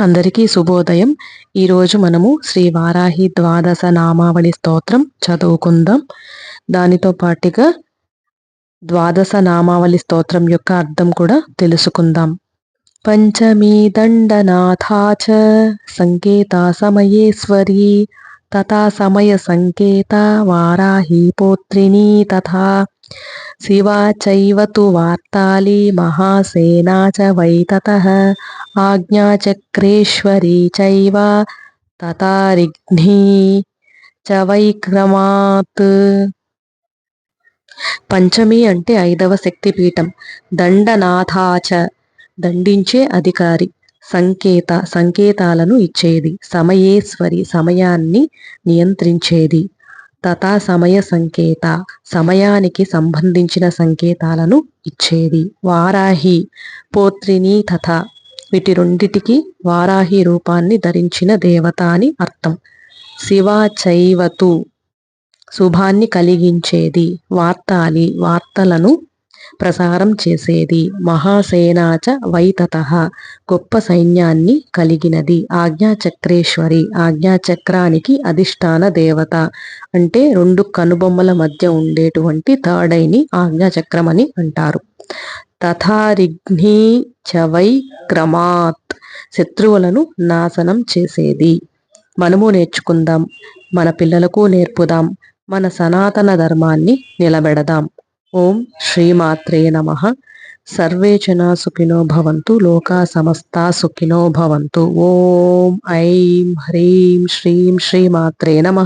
అందరికీ శుభోదయం. ఈరోజు మనము శ్రీ వారాహి ద్వాదశ నామావళి స్తోత్రం చదువుకుందాం. దానితో పాటుగా ద్వాదశ నామావళి స్తోత్రం యొక్క అర్థం కూడా తెలుసుకుందాం. పంచమీ దండనాథాచ సంకేత సమయేశ్వరి తథా సమయ సంకేత వారాహీపోత్రిణీ పోత్రిని తథా శివా చైవ తు వార్తాలి మహాసేనా చ వైతతః ఆజ్ఞాచక్రేశ్వరీ చైవ తతారిఘ్నీ చ వైక్రమాత్ పంచమి అంటే ఐదవ శక్తిపీఠం. దండనాథాచ దండించే అధికారి. సంకేత సంకేతాలను ఇచ్చేది. సమయేశ్వరి సమయాన్ని నియంత్రించేది. తథా సమయ సంకేత సమయానికి సంబంధించిన సంకేతాలను ఇచ్చేది. వారాహి పోత్రిని తథా వీటి రెండిటికి వారాహి రూపాన్ని ధరించిన దేవత అని అర్థం. శివ చైవతు శుభాన్ని కలిగించేది. వార్తాలి వార్తలను ప్రసారం చేసేది. మహాసేనాచ వైతత. గొప్ప సైన్యాన్ని కలిగినది. ఆజ్ఞాచక్రేశ్వరి. ఆజ్ఞాచక్రానికి అధిష్టాన దేవత. అంటే రెండు కనుబొమ్మల మధ్య ఉండేటువంటి థర్డ్ ఆజ్ఞాచక్రం అని అంటారు. తథారిఘ్ని చవై క్రమాత్ శత్రువులను నాశనం చేసేది. మనము నేర్చుకుందాం. మన పిల్లలకు నేర్పుదాం. మన సనాతన ధర్మాన్ని నిలబెడదాం. ఓం శ్రీమాత్రే నమ. సర్వే జనా సుఖినో భవంతు లోకా సమస్తా సుఖినో భవంతు. ఓం ఐం హ్రీం శ్రీం శ్రీమాత్రే నమ.